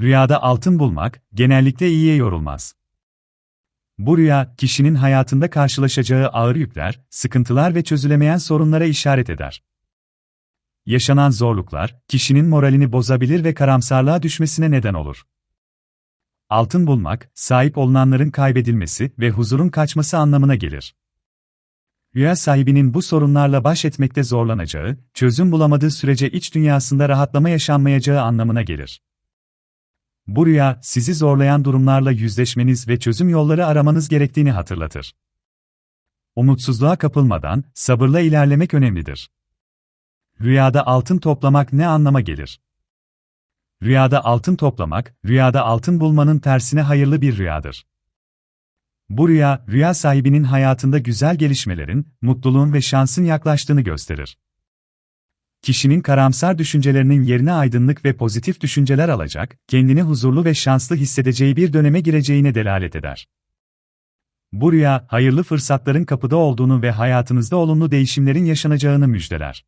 Rüyada altın bulmak, genellikle iyiye yorulmaz. Bu rüya, kişinin hayatında karşılaşacağı ağır yükler, sıkıntılar ve çözülemeyen sorunlara işaret eder. Yaşanan zorluklar, kişinin moralini bozabilir ve karamsarlığa düşmesine neden olur. Altın bulmak, sahip olunanların kaybedilmesi ve huzurun kaçması anlamına gelir. Rüya sahibinin bu sorunlarla baş etmekte zorlanacağı, çözüm bulamadığı sürece iç dünyasında rahatlama yaşanmayacağı anlamına gelir. Bu rüya, sizi zorlayan durumlarla yüzleşmeniz ve çözüm yolları aramanız gerektiğini hatırlatır. Umutsuzluğa kapılmadan, sabırla ilerlemek önemlidir. Rüyada altın toplamak ne anlama gelir? Rüyada altın toplamak, rüyada altın bulmanın tersine hayırlı bir rüyadır. Bu rüya, rüya sahibinin hayatında güzel gelişmelerin, mutluluğun ve şansın yaklaştığını gösterir kişinin karamsar düşüncelerinin yerine aydınlık ve pozitif düşünceler alacak, kendini huzurlu ve şanslı hissedeceği bir döneme gireceğine delalet eder. Bu rüya, hayırlı fırsatların kapıda olduğunu ve hayatınızda olumlu değişimlerin yaşanacağını müjdeler.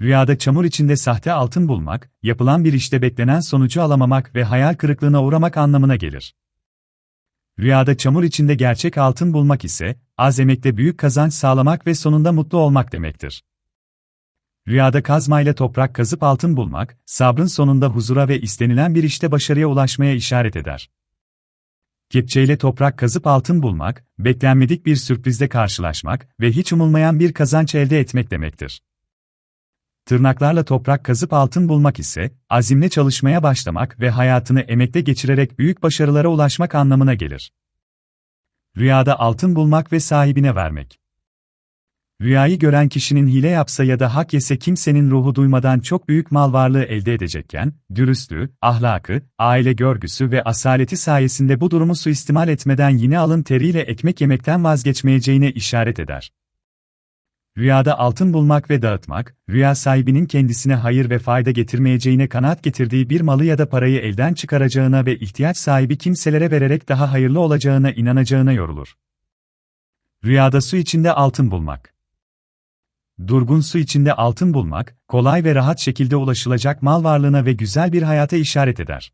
Rüyada çamur içinde sahte altın bulmak, yapılan bir işte beklenen sonucu alamamak ve hayal kırıklığına uğramak anlamına gelir. Rüyada çamur içinde gerçek altın bulmak ise, az emekle büyük kazanç sağlamak ve sonunda mutlu olmak demektir. Rüyada kazmayla toprak kazıp altın bulmak, sabrın sonunda huzura ve istenilen bir işte başarıya ulaşmaya işaret eder. Kepçeyle toprak kazıp altın bulmak, beklenmedik bir sürprizle karşılaşmak ve hiç umulmayan bir kazanç elde etmek demektir. Tırnaklarla toprak kazıp altın bulmak ise, azimle çalışmaya başlamak ve hayatını emekle geçirerek büyük başarılara ulaşmak anlamına gelir. Rüyada altın bulmak ve sahibine vermek. Rüyayı gören kişinin hile yapsa ya da hak yese kimsenin ruhu duymadan çok büyük mal varlığı elde edecekken, dürüstlüğü, ahlakı, aile görgüsü ve asaleti sayesinde bu durumu suistimal etmeden yine alın teriyle ekmek yemekten vazgeçmeyeceğine işaret eder. Rüyada altın bulmak ve dağıtmak, rüya sahibinin kendisine hayır ve fayda getirmeyeceğine kanaat getirdiği bir malı ya da parayı elden çıkaracağına ve ihtiyaç sahibi kimselere vererek daha hayırlı olacağına inanacağına yorulur. Rüyada su içinde altın bulmak Durgun su içinde altın bulmak, kolay ve rahat şekilde ulaşılacak mal varlığına ve güzel bir hayata işaret eder.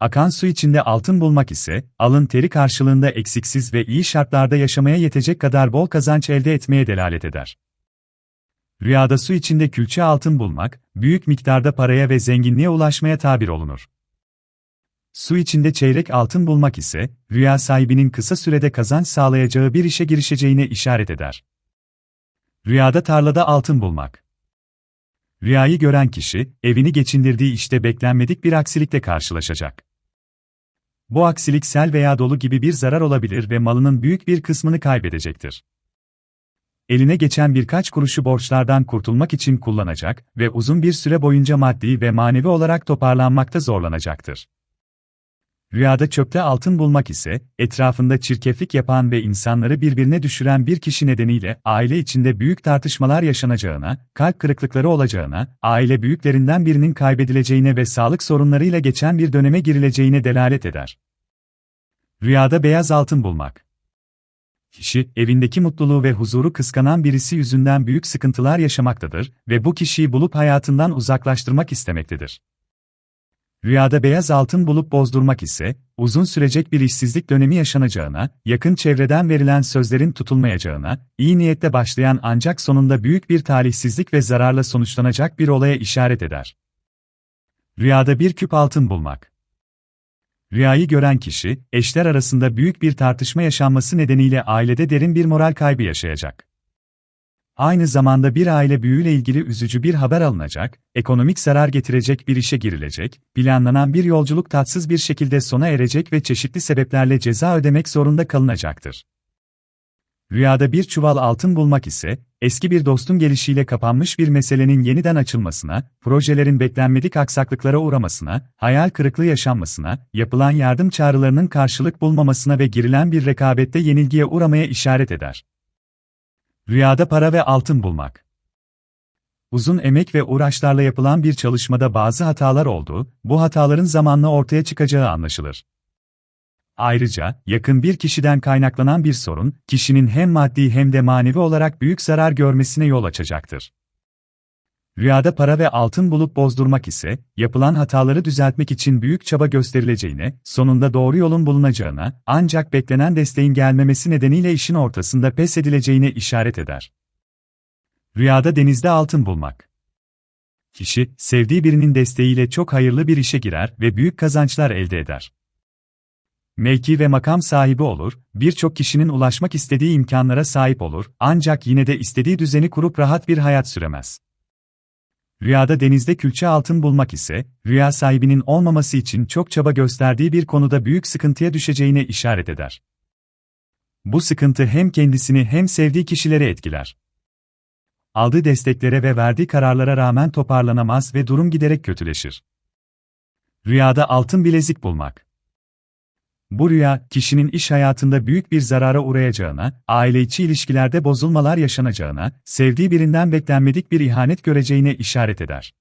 Akan su içinde altın bulmak ise, alın teri karşılığında eksiksiz ve iyi şartlarda yaşamaya yetecek kadar bol kazanç elde etmeye delalet eder. Rüyada su içinde külçe altın bulmak, büyük miktarda paraya ve zenginliğe ulaşmaya tabir olunur. Su içinde çeyrek altın bulmak ise, rüya sahibinin kısa sürede kazanç sağlayacağı bir işe girişeceğine işaret eder. Rüyada tarlada altın bulmak. Rüyayı gören kişi, evini geçindirdiği işte beklenmedik bir aksilikle karşılaşacak. Bu aksilik sel veya dolu gibi bir zarar olabilir ve malının büyük bir kısmını kaybedecektir. Eline geçen birkaç kuruşu borçlardan kurtulmak için kullanacak ve uzun bir süre boyunca maddi ve manevi olarak toparlanmakta zorlanacaktır. Rüyada çöpte altın bulmak ise, etrafında çirkeflik yapan ve insanları birbirine düşüren bir kişi nedeniyle aile içinde büyük tartışmalar yaşanacağına, kalp kırıklıkları olacağına, aile büyüklerinden birinin kaybedileceğine ve sağlık sorunlarıyla geçen bir döneme girileceğine delalet eder. Rüyada beyaz altın bulmak Kişi, evindeki mutluluğu ve huzuru kıskanan birisi yüzünden büyük sıkıntılar yaşamaktadır ve bu kişiyi bulup hayatından uzaklaştırmak istemektedir. Rüyada beyaz altın bulup bozdurmak ise, uzun sürecek bir işsizlik dönemi yaşanacağına, yakın çevreden verilen sözlerin tutulmayacağına, iyi niyetle başlayan ancak sonunda büyük bir talihsizlik ve zararla sonuçlanacak bir olaya işaret eder. Rüyada bir küp altın bulmak. Rüyayı gören kişi, eşler arasında büyük bir tartışma yaşanması nedeniyle ailede derin bir moral kaybı yaşayacak. Aynı zamanda bir aile büyüğüyle ilgili üzücü bir haber alınacak, ekonomik zarar getirecek bir işe girilecek, planlanan bir yolculuk tatsız bir şekilde sona erecek ve çeşitli sebeplerle ceza ödemek zorunda kalınacaktır. Rüyada bir çuval altın bulmak ise, eski bir dostun gelişiyle kapanmış bir meselenin yeniden açılmasına, projelerin beklenmedik aksaklıklara uğramasına, hayal kırıklığı yaşanmasına, yapılan yardım çağrılarının karşılık bulmamasına ve girilen bir rekabette yenilgiye uğramaya işaret eder. Rüyada para ve altın bulmak Uzun emek ve uğraşlarla yapılan bir çalışmada bazı hatalar oldu, bu hataların zamanla ortaya çıkacağı anlaşılır. Ayrıca, yakın bir kişiden kaynaklanan bir sorun, kişinin hem maddi hem de manevi olarak büyük zarar görmesine yol açacaktır. Rüyada para ve altın bulup bozdurmak ise, yapılan hataları düzeltmek için büyük çaba gösterileceğine, sonunda doğru yolun bulunacağına, ancak beklenen desteğin gelmemesi nedeniyle işin ortasında pes edileceğine işaret eder. Rüyada denizde altın bulmak. Kişi, sevdiği birinin desteğiyle çok hayırlı bir işe girer ve büyük kazançlar elde eder mevki ve makam sahibi olur, birçok kişinin ulaşmak istediği imkanlara sahip olur, ancak yine de istediği düzeni kurup rahat bir hayat süremez. Rüyada denizde külçe altın bulmak ise, rüya sahibinin olmaması için çok çaba gösterdiği bir konuda büyük sıkıntıya düşeceğine işaret eder. Bu sıkıntı hem kendisini hem sevdiği kişileri etkiler. Aldığı desteklere ve verdiği kararlara rağmen toparlanamaz ve durum giderek kötüleşir. Rüyada altın bilezik bulmak bu rüya, kişinin iş hayatında büyük bir zarara uğrayacağına, aile içi ilişkilerde bozulmalar yaşanacağına, sevdiği birinden beklenmedik bir ihanet göreceğine işaret eder.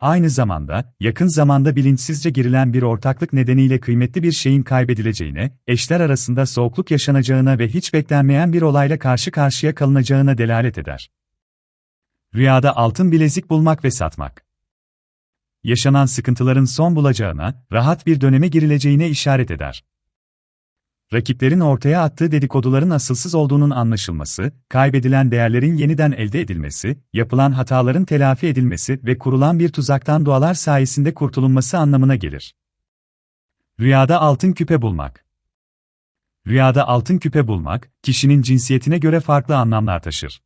Aynı zamanda, yakın zamanda bilinçsizce girilen bir ortaklık nedeniyle kıymetli bir şeyin kaybedileceğine, eşler arasında soğukluk yaşanacağına ve hiç beklenmeyen bir olayla karşı karşıya kalınacağına delalet eder. Rüyada altın bilezik bulmak ve satmak yaşanan sıkıntıların son bulacağına, rahat bir döneme girileceğine işaret eder. Rakiplerin ortaya attığı dedikoduların asılsız olduğunun anlaşılması, kaybedilen değerlerin yeniden elde edilmesi, yapılan hataların telafi edilmesi ve kurulan bir tuzaktan dualar sayesinde kurtulunması anlamına gelir. Rüyada altın küpe bulmak Rüyada altın küpe bulmak, kişinin cinsiyetine göre farklı anlamlar taşır.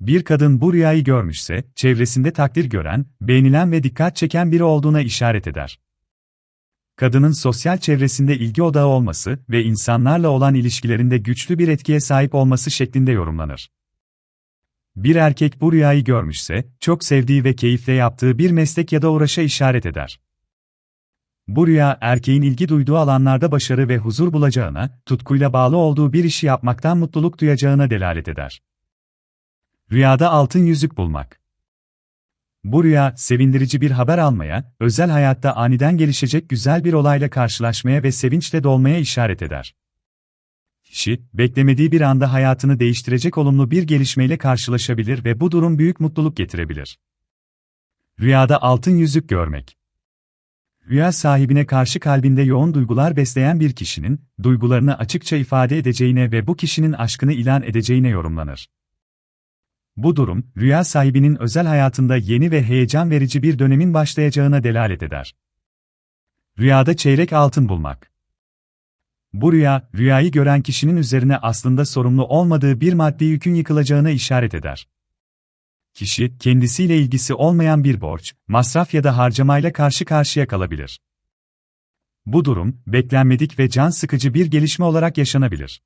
Bir kadın bu rüyayı görmüşse, çevresinde takdir gören, beğenilen ve dikkat çeken biri olduğuna işaret eder. Kadının sosyal çevresinde ilgi odağı olması ve insanlarla olan ilişkilerinde güçlü bir etkiye sahip olması şeklinde yorumlanır. Bir erkek bu rüyayı görmüşse, çok sevdiği ve keyifle yaptığı bir meslek ya da uğraşa işaret eder. Bu rüya, erkeğin ilgi duyduğu alanlarda başarı ve huzur bulacağına, tutkuyla bağlı olduğu bir işi yapmaktan mutluluk duyacağına delalet eder. Rüyada altın yüzük bulmak. Bu rüya, sevindirici bir haber almaya, özel hayatta aniden gelişecek güzel bir olayla karşılaşmaya ve sevinçle dolmaya işaret eder. Kişi, beklemediği bir anda hayatını değiştirecek olumlu bir gelişmeyle karşılaşabilir ve bu durum büyük mutluluk getirebilir. Rüyada altın yüzük görmek. Rüya sahibine karşı kalbinde yoğun duygular besleyen bir kişinin, duygularını açıkça ifade edeceğine ve bu kişinin aşkını ilan edeceğine yorumlanır. Bu durum, rüya sahibinin özel hayatında yeni ve heyecan verici bir dönemin başlayacağına delalet eder. Rüyada çeyrek altın bulmak. Bu rüya, rüyayı gören kişinin üzerine aslında sorumlu olmadığı bir maddi yükün yıkılacağına işaret eder. Kişi, kendisiyle ilgisi olmayan bir borç, masraf ya da harcamayla karşı karşıya kalabilir. Bu durum, beklenmedik ve can sıkıcı bir gelişme olarak yaşanabilir.